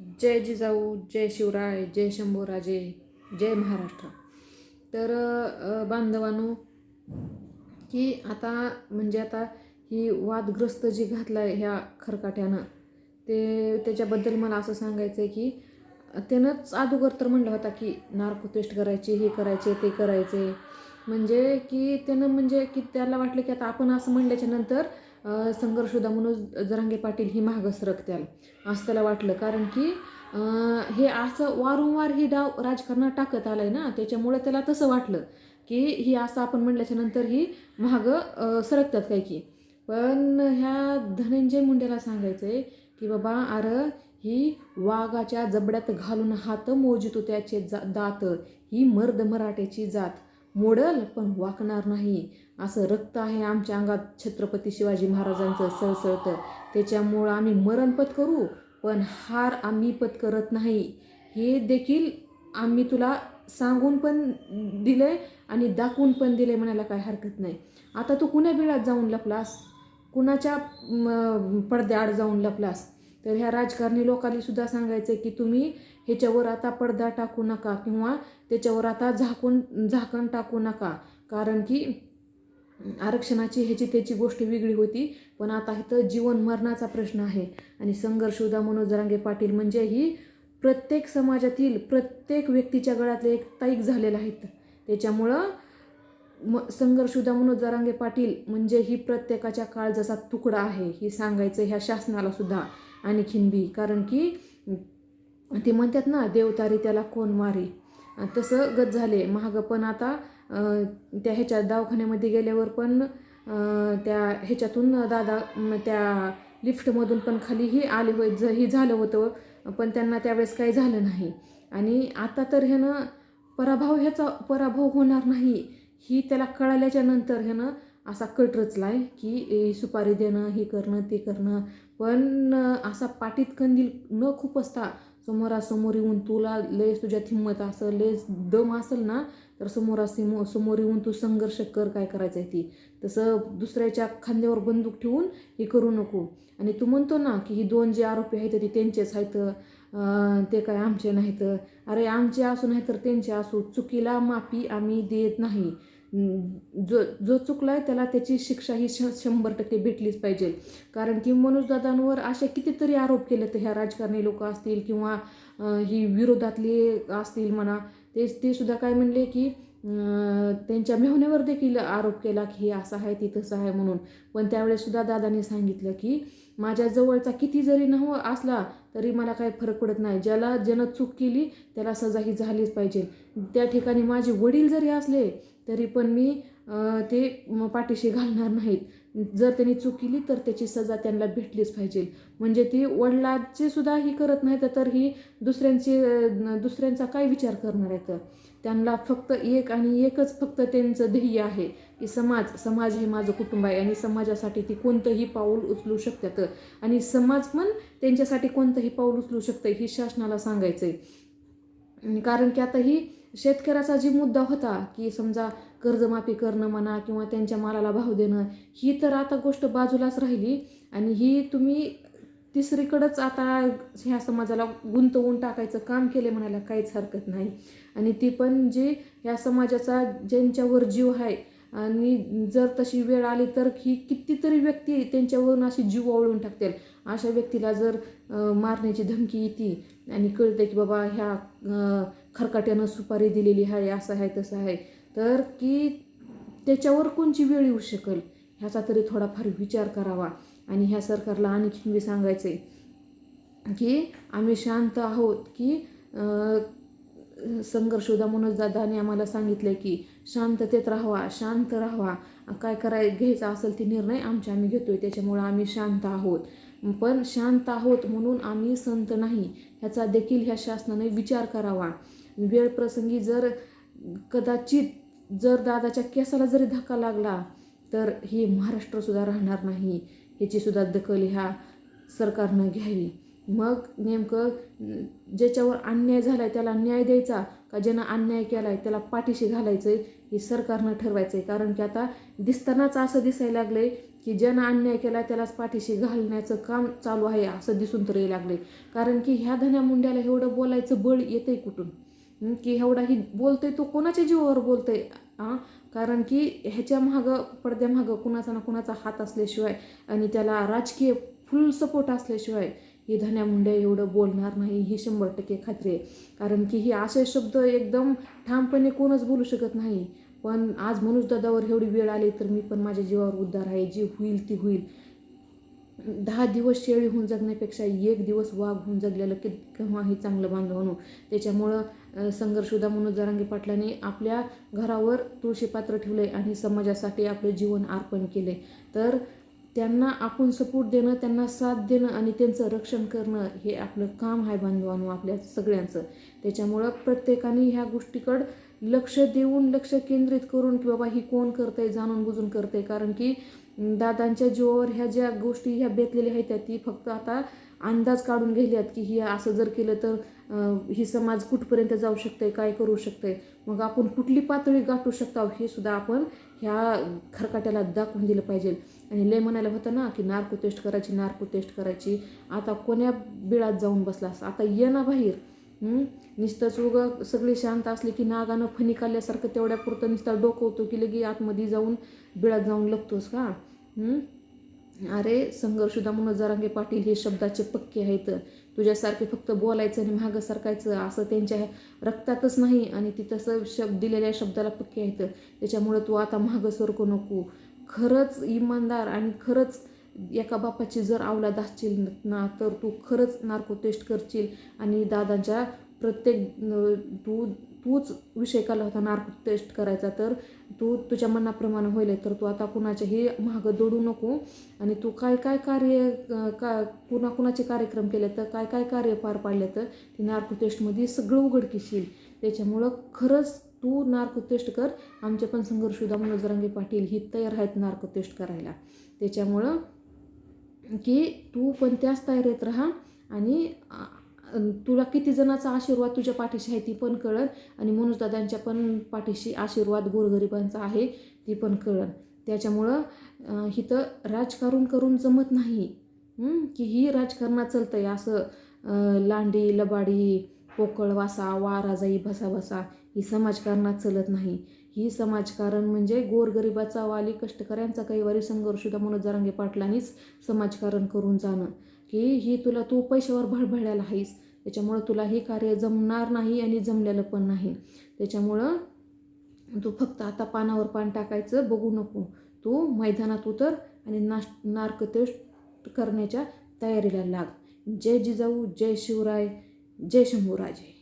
जय जिजाऊ जय शिवराय जय शंभूराजे जय महाराष्ट्र. तर बांधवांनो की आता म्हणजे आता ही वादग्रस्त जी घातला आहे ह्या खरकाट्यानं ते त्याच्याबद्दल मला असं सांगायचं आहे की त्यानंच अगोदर तर म्हणलं होता की नार्को टेस्ट करायची हे करायचे ते करायचे. म्हणजे की त्यानं म्हणजे की त्याला वाटलं की आता आपण असं म्हणल्याच्या नंतर संघर्षुदा म्हणून जरांगे पाटील ही मागं सरकत्याल. असं त्याला वाटलं. कारण की हे असं वारंवार ही डाव राजकारणात टाकत आलाय ना त्याच्यामुळे त्याला तसं वाटलं की ही असं आपण म्हटल्याच्या नंतर ही महागं सरकतात काय की. पण ह्या धनंजय मुंडेला सांगायचं आहे की बाबा अर ही वाघाच्या जबड्यात घालून हात मोजितो त्याचे जा दात. ही मर्द मराठ्याची जात. मोडल पण वाकणार नाही. असं रक्त आहे आमच्या अंगात छत्रपती शिवाजी महाराजांचं सळसळतं त्याच्यामुळं आम्ही मरण पत्करू पण हार आम्ही पत्करत नाही. हे देखील आम्ही तुला सांगून पण दिलंय आणि दाखवून पण दिलंय म्हणायला काय हरकत नाही. आता तू कुण्या बिळात जाऊन लपलास? कुणाच्या पडद्याआड जाऊन लपलास? तर ह्या राजकारणी लोकांनी सुद्धा सांगायचं की तुम्ही ह्याच्यावर आता पडदा टाकू नका किंवा त्याच्यावर आता झाकून झाकण टाकू नका. कारण की आरक्षणाची ह्याची त्याची गोष्ट वेगळी होती पण आता इथं जीवन मरणाचा प्रश्न आहे. आणि संघर्ष उदा मनोज जरांगे पाटील म्हणजे ही प्रत्येक समाजातील प्रत्येक व्यक्तीच्या गळ्यातले एक ताईक झालेलं आहेत. त्याच्यामुळं म संघर्षुदा मनोज जरांगे पाटील म्हणजे ही प्रत्येकाच्या काळजाचा तुकडा आहे हे सांगायचं ह्या शासनाला सुद्धा. आणखीन बी. कारण की ते म्हणतात ना देवतारी त्याला कोण मारे? तसं गत झाले. महाग पण आता त्या ह्याच्या दवाखान्यामध्ये गेल्यावर पण त्या ह्याच्यातून दादा त्या लिफ्टमधून पण खालीही आले होय ज ही झालं होतं पण त्यांना त्यावेळेस काही झालं नाही. आणि आता तर ह्यानं पराभव ह्याचा पराभव होणार नाही. ही त्याला कळाल्याच्या नंतर ह्यानं असा कट रचला आहे की सुपारी देणं हे करणं ते करणं. पण असा पाठीत कंदील न खूप असता समोरासमोर येऊन तुला लयच तुझ्यात हिंमत असेल लयच दम असेल ना तर समोरासमो समोर येऊन तू संघर्ष कर काय करायचं आहे ती. तसं दुसऱ्याच्या खांद्यावर बंदूक ठेवून हे करू नको. आणि तू म्हणतो ना की ही दोन जे आरोपी आहेत ते त्यांचेच आहेत ते काय आमचे नाहीत. अरे आमचे असू नाही तर त्यांचे असू. चुकीला माफी आम्ही देत नाही. जो जो चुकला आहे त्याला त्याची शिक्षा ही श शंभर टक्के भेटलीच पाहिजे. कारण की मनोजदादांवर असे कितीतरी आरोप केले तर ह्या राजकारणी लोक असतील किंवा ही विरोधातले असतील म्हणा ते ते सुद्धा काय म्हणले की त्यांच्या मेहनेवर देखील आरोप केला की हे असं आहे ती तसं आहे म्हणून. पण त्यावेळेस सुद्धा दादाने सांगितलं की माझ्या जवळचा किती जरी न हो असला तरी मला काही फरक पडत नाही. ज्याला ज्यानं चूक केली त्याला सजा ही झालीच पाहिजे. त्या ठिकाणी माझे वडील जरी असले तरी पण मी ते पाठीशी घालणार नाहीत. जर त्यांनी चूक केली तर त्याची सजा त्यांना भेटलीच पाहिजे. म्हणजे ती वडिलांची सुद्धा ही करत नाही तर ही दुसऱ्यांची दुसऱ्यांचा काय विचार करणार आहेत? त्यांना फक्त एक आणि एकच फक्त त्यांचं ध्येय आहे की समाज समाज हे माझं कुटुंब आहे आणि समाजासाठी ती कोणतंही पाऊल उचलू शकतात. आणि समाज पण त्यांच्यासाठी कोणतंही पाऊल उचलू शकतं ही शासनाला सांगायचं आहे कारण की आता ही शेतकऱ्याचा जी मुद्दा होता की समजा कर्जमाफी करणं म्हणा किंवा त्यांच्या मालाला भाव देणं ही तर आता गोष्ट बाजूलाच राहिली. आणि ही तुम्ही तिसरीकडंच आता ह्या समाजाला गुंतवून टाकायचं काम केले म्हणायला काहीच हरकत नाही. आणि ती पण जी ह्या समाजाचा ज्यांच्यावर जीव आहे आणि जर तशी वेळ आली तर ही कितीतरी व्यक्ती त्यांच्यावरून अशी जीव ओळून टाकतील. अशा व्यक्तीला जर मारण्याची धमकी येते आणि कळते की बाबा ह्या खरकाट्यानं सुपारी दिलेली आहे असं आहे तसं आहे तर की त्याच्यावर कोणची वेळ येऊ शकेल? ह्याचा तरी थोडाफार विचार करावा. आणि ह्या सरकारला आणखीन बी सांगायचं आहे की आम्ही शांत आहोत की अं, संघर्षोदा मनोज दादाने आम्हाला सांगितलं की शांततेत राहावा शांत राहावा. काय कराय घ्यायचा असेल ते निर्णय आमच्या आम्ही घेतो आहे त्याच्यामुळं आम्ही शांत आहोत. पण शांत आहोत म्हणून आम्ही संत नाही ह्याचा देखील ह्या शासनाने विचार करावा. वेळ प्रसंगी जर कदाचित जर दादाच्या केसाला जरी धक्का लागला तर हे महाराष्ट्रसुद्धा राहणार नाही. ह्याचीसुद्धा दखल ह्या सरकारनं घ्यावी. मग नेमकं ज्याच्यावर अन्याय झाला आहे त्याला न्याय द्यायचा का ज्यानं अन्याय केला आहे त्याला पाठीशी घालायचं आहे हे सरकारनं ठरवायचं आहे कारण की आता दिसतानाच असं दिसायला लागलं आहे की ज्यानं अन्याय केला त्यालाच पाठीशी घालण्याचं काम चालू आहे असं दिसून तर यायला लागलं आहे कारण की ह्या धन्या मुंड्याला एवढं बोलायचं बळ येतंय कुठून? की एवढा ही बोलतोय तो कोणाच्या जीवावर बोलतोय? हां? कारण की ह्याच्या मागं पडद्यामागं कुणाचा ना कुणाचा हात असल्याशिवाय आणि त्याला राजकीय फुल सपोर्ट असल्याशिवाय ही धन्या मुंडे एवढं बोलणार नाही ही शंभर टक्के खात्री आहे. कारण की ही असे शब्द एकदम ठामपणे कोणच बोलू शकत नाही. पण आज मनुष्यदादावर एवढी वेळ आली तर मी पण माझ्या जीवावर उद्धार आहे जी होईल ती होईल. दहा दिवस शेळी होऊन जगण्यापेक्षा एक दिवस वाघ होऊन जगलेलं की केव्हाही चांगलं बांधलं म्हणू त्याच्यामुळं संघर्षोदा म्हणून जरांगे पाटलांनी आपल्या घरावर तुळशीपात्र ठेवले आणि समाजासाठी आपले जीवन अर्पण केले. तर त्यांना आपण सपोर्ट देणं त्यांना साथ देणं आणि त्यांचं रक्षण करणं हे आपलं काम आहे बांधवांनो आपल्या सगळ्यांचं. त्याच्यामुळं प्रत्येकाने ह्या गोष्टीकडं लक्ष देऊन लक्ष केंद्रित करून की बाबा ही कोण करतंय जाणून बुजून करतंय. कारण की दादांच्या जीवावर ह्या ज्या गोष्टी ह्या बेतलेल्या आहेत त्या ती फक्त आता अंदाज काढून गेल्यात की ही असं जर केलं तर ही समाज कुठपर्यंत जाऊ शकते काय करू शकते मग आपण कुठली पातळी गाठू शकतो हे सुद्धा आपण ह्या खरकाट्याला दाखवून दिलं पाहिजे. आणि लय म्हणायला होतं ना की नार्को टेस्ट करायची नार्को टेस्ट करायची. आता कोण्या बिळात जाऊन बसलास? आता ये ना बाहेर. नुसतंच उगं सगळी शांत असली की नागानं फणी काढल्यासारखं तेवढ्या पुरतं नुसतं डोकवतो की लगे आतमध्ये जाऊन बिळात जाऊन लपतोस का? अरे संघर्षुदा म्हणून जरांगे पाटील हे शब्दाचे पक्के आहेत. तुझ्यासारखे फक्त बोलायचं आणि मागं सरकायचं असं त्यांच्या रक्तातच नाही आणि ती तसं शब्द दिलेल्या शब्दाला पक्के आहेत. त्याच्यामुळं तू आता मागं सरकू नको. खरंच इमानदार आणि खरंच एका बापाची जर अवलाद असशील ना तर तू खरंच नार्को टेस्ट करशील. आणि दादांच्या प्रत्येक तू तूच विषय केला होता नार्को टेस्ट करायचा तर. तू तुझ्या मनाप्रमाणे होईल तर तू आता कुणाच्याही मागं दडू नको. आणि तू काय काय कार्य का कुणा कुणाचे कार्यक्रम केले तर काय काय कार्य पार पाडले तर ती नार्को टेस्टमध्ये सगळं उघडकीस येईल त्याच्यामुळं खरंच तू नार्को टेस्ट कर. आमचे पण संघर्षुदा मनोजरांगे पाटील ही तयार आहेत नार्को टेस्ट करायला. त्याच्यामुळं की तू पण त्याच तयारीत राहा आणि तुला किती जणाचा आशीर्वाद तुझ्या पाठीशी आहे ती पण कळण आणि मनोजदादांच्या पण पाठीशी आशीर्वाद गोरगरिबांचा आहे ती पण कळण त्याच्यामुळं हिथं राजकारण करून जमत नाही. की ही राजकारणात चालतं आहे असं लांडी लबाडी पोकळ वासा वारा जाई ही समाजकारणात चालत नाही. ही समाजकारण म्हणजे गोरगरिबाचा वाली कष्टकऱ्यांचा कैवारी संघर्षुद्धा म्हणून जरांगे पाटलांनीच समाजकारण करून जाणं. की ही तुला तू पैशावर भळभळायला आहेस त्याच्यामुळं तुला हे कार्य जमणार नाही आणि जमलेलं पण नाही. त्याच्यामुळं तू फक्त आता पानावर पान टाकायचं बघू नको. तू मैदानात उतर आणि नाश नार्कतेश करण्याच्या तयारीला लाग. जय जिजाऊ जय शिवराय जय शंभूराजे.